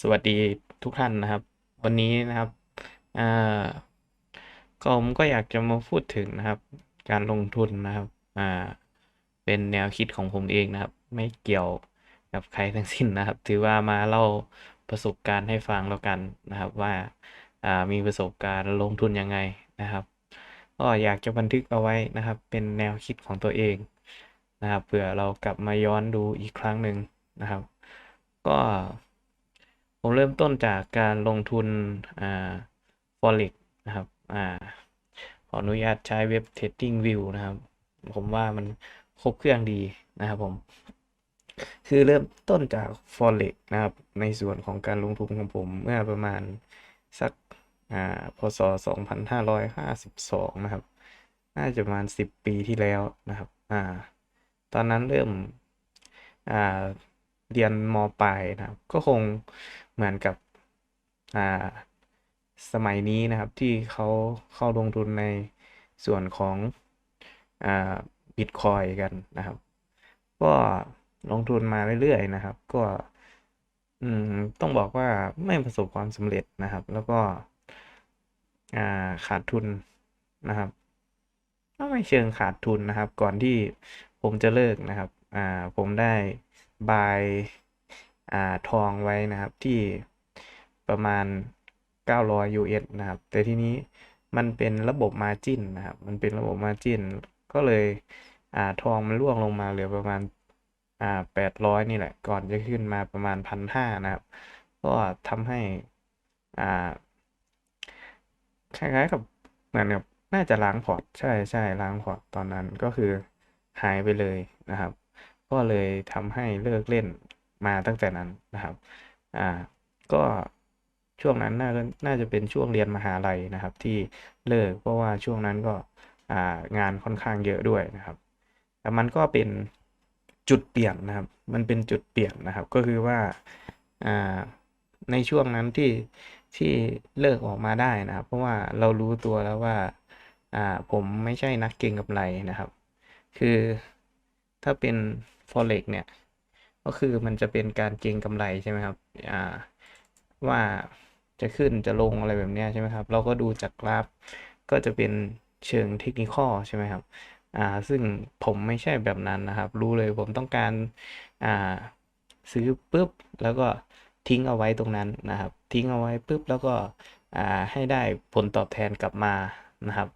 สวัสดีทุกท่านนะครับ วันนี้นะครับก็ผมก็อยากจะมาพูดถึงนะครับ การลงทุนนะครับเป็นแนวคิดของผมเองนะครับ ไม่เกี่ยวกับใครทั้งสิ้นนะครับ ถือว่ามาเล่าประสบการณ์ให้ฟังแล้วกันนะครับว่าอ่ามีประสบการณ์ลงทุนยังไงนะครับก็อยากจะบันทึกเอาไว้นะครับ เป็นแนวคิดของตัวเองนะครับเผื่อเรากลับมาย้อนดูอีกครั้งหนึ่งนะครับ ก็ ผมเริ่มต้นจากการลงทุนอ่า forex นะครับอ่าขออนุญาตใช้เว็บ Trading View นะครับ ผมว่ามันครบเครื่องดีนะครับผม คือเริ่มต้นจาก forex นะครับ ในส่วนของการลงทุนของผมเมื่อประมาณสักอ่าพศ 2552 นะครับ น่าจะประมาณ 10 ปีที่แล้วนะครับอ่าตอนนั้นเริ่มอ่า เรียนมปลายนะครับ ก็คงเหมือนกับอ่าสมัยนี้นะครับที่เขาเข้าลงทุนในส่วนของอ่าบิตคอยกันนะครับ ก็ลงทุนมาเรื่อยๆนะครับ ก็อืมต้องบอกว่าไม่ประสบความสำเร็จนะครับ แล้วก็อ่าขาดทุนนะครับก็ไม่เชิงขาดทุนนะครับ ก่อนที่ผมจะเลิกนะครับ อ่าผมได้ บายอ่าทองไว้นะครับที่ประมาณ 900 US นะครับ แต่ทีนี้มันเป็นระบบ margin นะครับ มันเป็นระบบ margin ก็เลยอ่าทองมันร่วงลงมาเหลือประมาณอ่า800นี่แหละ ก่อนจะขึ้นมาประมาณ1,500นะครับ ก็ทำให้อ่าคล้ายๆกับเหมือนกับน่าจะล้างพอร์ต ใช่ใช่ล้างพอร์ตตอนนั้นก็คือหายไปเลยนะครับ ก็เลยทำให้เลิกเล่นมาตั้งแต่นั้นนะครับ อ่า ก็ช่วงนั้นน่าน่าจะเป็นช่วงเรียนมหาลัยนะครับ ที่เลิกเพราะว่าช่วงนั้นก็อ่างานค่อนข้างเยอะด้วยนะครับ แต่มันก็เป็นจุดเปลี่ยนนะครับ มันเป็นจุดเปลี่ยนนะครับ ก็คือว่าอ่าในช่วงนั้นที่ที่เลิกออกมาได้นะครับ เพราะว่าเรารู้ตัวแล้วว่าอ่าผมไม่ใช่นักเก็งกำไรนะครับ คือถ้าเป็น forex เนี่ย ก็คือมันจะเป็นการเก็งกำไรใช่ไหมครับอ่าว่าจะขึ้นจะลงอะไรแบบนี้ใช่ไหมครับ เราก็ดูจากกราฟก็จะเป็นเชิงเทคนิคใช่ไหมครับอ่าซึ่งผมไม่ใช่แบบนั้นนะครับ รู้เลยผมต้องการอ่าซื้อปุ๊บแล้วก็ทิ้งเอาไว้ตรงนั้นนะครับ ทิ้งเอาไว้ปุ๊บแล้วก็อ่าให้ได้ผลตอบแทนกลับมานะครับ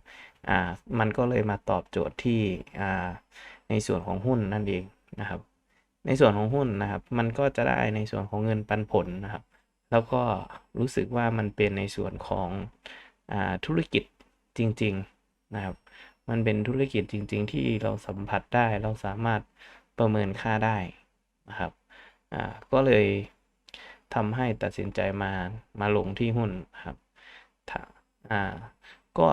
อ่ามันก็เลยมาตอบโจทย์ที่อ่าในส่วนของหุ้นนั่นเอง นะครับ ในส่วนของหุ้นนะครับ มันก็จะได้ในส่วนของเงินปันผลนะครับ แล้วก็รู้สึกว่ามันเป็นในส่วนของอธุรกิจจริง ๆนะครับ มันเป็นธุรกิจจริง ๆ ที่เราสัมผัสได้เราสามารถประเมินค่าได้นะครับก็เลยทำให้ตัดสินใจมามาลงที่หุ้นครับอ่าก็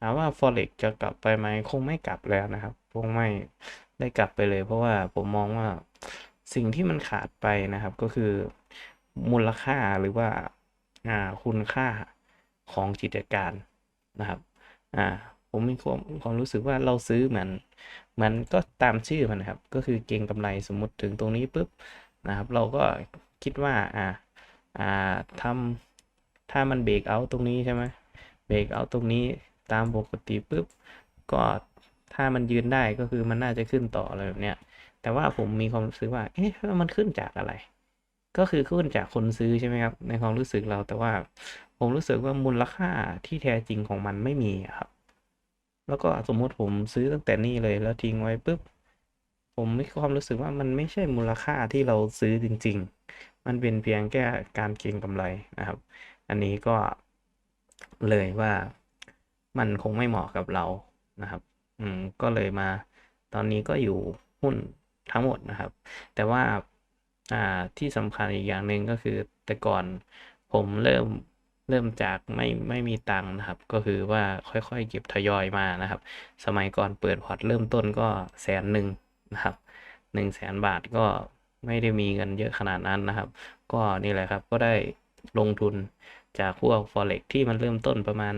ถามว่า forex จะกลับไปไหมคงไม่กลับแล้วนะครับ คงไม่ ได้กลับไปเลย เพราะว่าผมมองว่าสิ่งที่มันขาดไปนะครับก็คือมูลค่าหรือว่าอ่าคุณค่าของกิจการนะครับอ่าผมมีความความรู้สึกว่าเราซื้อเหมือนมือนก็ตามชื่อมันนะครับ ก็คือเก็งกำไรสมมติถึงตรงนี้ปุ๊บนะครับ เราก็คิดว่าอ่าอ่าทำถ้ามันเบรกเอาตรงนี้ใช่ไหมเบรกเอาตรงนี้ตามปกติปุ๊บก็ ถ้ามันยืนได้ก็คือมันน่าจะขึ้นต่ออะไรแบบเนี้ย แต่ว่าผมมีความรู้สึกว่า เอ๊ะมันขึ้นจากอะไร ก็คือขึ้นจากคนซื้อใช่ไหมครับ ในความรู้สึกเรา แต่ว่าผมรู้สึกว่ามูลค่าที่แท้จริงของมันไม่มีครับ แล้วก็สมมุติผมซื้อตั้งแต่นี่เลยแล้วทิ้งไว้ปุ๊บ ผมมีความรู้สึกว่ามันไม่ใช่มูลค่าที่เราซื้อจริง ๆ มันเป็นเพียงแค่การเก็งกำไรนะครับ อันนี้ก็เลยว่ามันคงไม่เหมาะกับเรานะครับ อืมก็เลยมา ตอนนี้ก็อยู่หุ้นทั้งหมดนะครับ แต่ว่าอ่าที่สำคัญอีกอย่างหนึ่งก็คือแต่ก่อนผมเริ่มเริ่มจากไม่ไม่มีตังค์นะครับ ก็คือว่าค่อยๆ เก็บทยอยมานะครับ สมัยก่อนเปิดพอร์ตเริ่มต้นก็แสนหนึ่งนะครับหนึ่งแสนบาทก็ไม่ได้มีเงินเยอะขนาดนั้นนะครับ ก็นี่แหละครับก็ได้ลงทุนจากพวก forex ที่มันเริ่มต้นประมาณ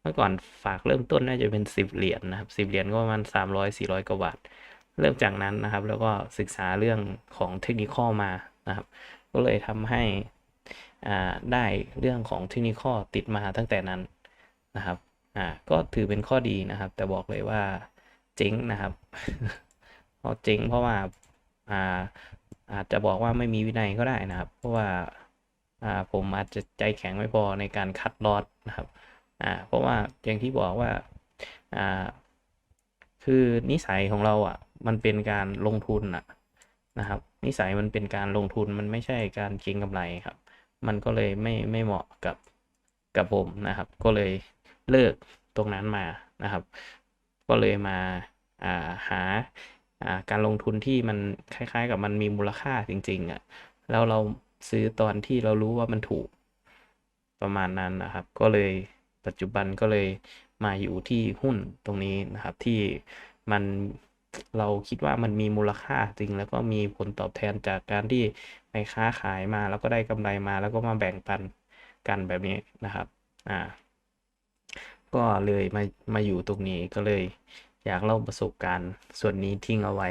เมื่อก่อนฝากเริ่มต้นน่าจะเป็นสิบเหรียญนะครับสิบเหรียญก็ประมาณสามร้อยสี่ร้อยกว่าบาท เริ่มจากนั้นนะครับ แล้วก็ศึกษาเรื่องของเทคนิคอมานะครับ ก็เลยทำให้อ่าได้เรื่องของเทคนิคอติดมาตั้งแต่นั้นนะครับอ่าก็ถือเป็นข้อดีนะครับ แต่บอกเลยว่าเจ๊งนะครับเพราะเจ๊งเพราะว่าอ่าอาจจะบอกว่าไม่มีวินัยก็ได้นะครับ เพราะว่าอ่าผมอาจจะใจแข็งไม่พอในการคัดลอตนะครับ อ่าเพราะว่าอย่างที่บอกว่าอ่าคือนิสัยของเราอะมันเป็นการลงทุนอะนะครับ นิสัยมันเป็นการลงทุนมันไม่ใช่การเก็งกำไรครับ มันก็เลยไม่ไม่เหมาะกับกับผมนะครับ ก็เลยเลิกตรงนั้นมานะครับ ก็เลยมาอ่าหาอ่าการลงทุนที่มันคล้าย ๆ กับมันมีมูลค่าจริงๆอะแล้วเราซื้อตอนที่เรารู้ว่ามันถูกประมาณนั้นนะครับ ก็เลย ปัจจุบันก็เลยมาอยู่ที่หุ้นตรงนี้นะครับ ที่มันเราคิดว่ามันมีมูลค่าจริง แล้วก็มีผลตอบแทนจากการที่ไปค้าขายมา แล้วก็ได้กำไรมาแล้วก็มาแบ่งปันกันแบบนี้นะครับอ่าก็เลยมามาอยู่ตรงนี้ก็เลยอยากเล่าประสบการณ์ส่วนนี้ทิ้งเอาไว้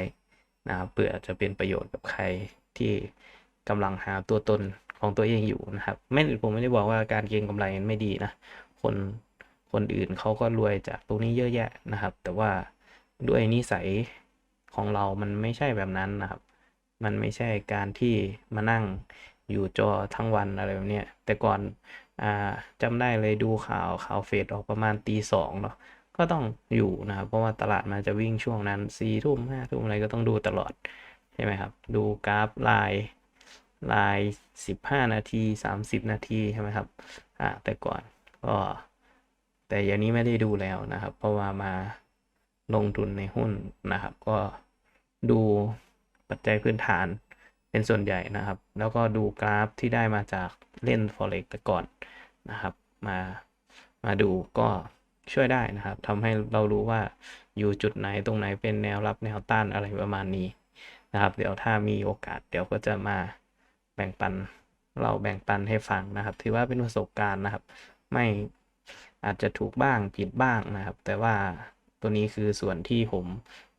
นะครับเผื่อจะเป็นประโยชน์กับใครที่กำลังหาตัวตนของตัวเองอยู่นะครับ ไม่ผมไม่ได้บอกว่าการเก็งกำไรมันไม่ดีนะ คนคนอื่นเขาก็รวยจากตรงนี้เยอะแยะนะครับ แต่ว่าด้วยนิสัยของเรามันไม่ใช่แบบนั้นนะครับ มันไม่ใช่การที่มานั่งอยู่จอทั้งวันอะไรแบบนี้แต่ก่อนอจำได้เลยดูข่าวข่าวเฟดออกประมาณตีสองเนาะก็ต้องอยู่นะครับ เพราะว่าตลาดมันจะวิ่งช่วงนั้นสี่ทุ่มห้าทุ่มอะไรก็ต้องดูตลอดใช่ไหมครับ ดูกราฟลายลายสิบห้านาทีสามสิบนาทีใช่ไหมครับ อ่า แต่ก่อน ก็แต่อย่างนี้ไม่ได้ดูแล้วนะครับ เพราะว่ามาลงทุนในหุ้นนะครับ ก็ดูปัจจัยพื้นฐานเป็นส่วนใหญ่นะครับ แล้วก็ดูกราฟที่ได้มาจากเล่น forex แต่ก่อนนะครับ มามาดูก็ช่วยได้นะครับทำให้เรารู้ว่าอยู่จุดไหนตรงไหนเป็นแนวรับแนวต้านอะไรประมาณนี้นะครับ เดี๋ยวถ้ามีโอกาสเดี๋ยวก็จะมาแบ่งปันเราแบ่งปันให้ฟังนะครับ ถือว่าเป็นประสบการณ์นะครับ ไม่อาจจะถูกบ้างผิดบ้างนะครับ แต่ว่าตัวนี้คือส่วนที่ผม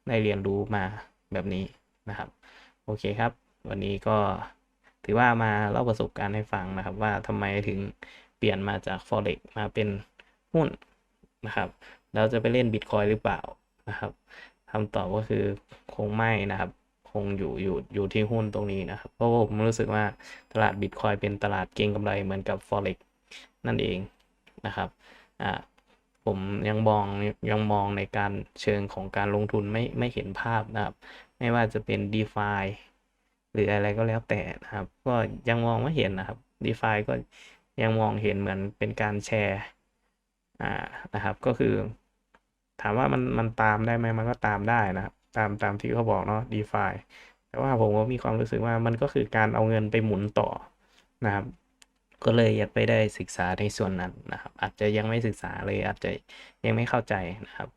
ได้เรียนรู้มาแบบนี้นะครับ โอเคครับ วันนี้ก็ถือว่ามาเล่าประสบการณ์ให้ฟังนะครับ ว่าทำไมถึงเปลี่ยนมาจาก forex มาเป็นหุ้นนะครับแล้วจะไปเล่น bitcoin หรือเปล่านะครับคำตอบก็คือคงไม่นะครับคงอยู่อยู่อยู่ที่หุ้นตรงนี้นะครับเพราะผมรู้สึกว่าตลาด bitcoin เป็นตลาดเก็งกำไรเหมือนกับ forex นั่นเอง นะครับผมยังมองยังมองในการเชิงของการลงทุนไม่ไม่เห็นภาพนะครับ ไม่ว่าจะเป็น DeFi หรืออะไรก็แล้วแต่นะครับ ก็ยังมองไม่เห็นนะครับ DeFi ก็ยังมองเห็นเหมือนเป็นการแชร์อ่านะครับก็คือ ถามว่ามันมันตามได้ไหมมันก็ตามได้นะครับ ตามตามที่เขาบอกเนาะ DeFi แต่ว่าผมก็มีความรู้สึกว่ามันก็คือการเอาเงินไปหมุนต่อนะครับ ก็เลยยังไปได้ศึกษาในส่วนนั้นนะครับ อาจจะยังไม่ศึกษาเลยอาจจะยังไม่เข้าใจนะครับ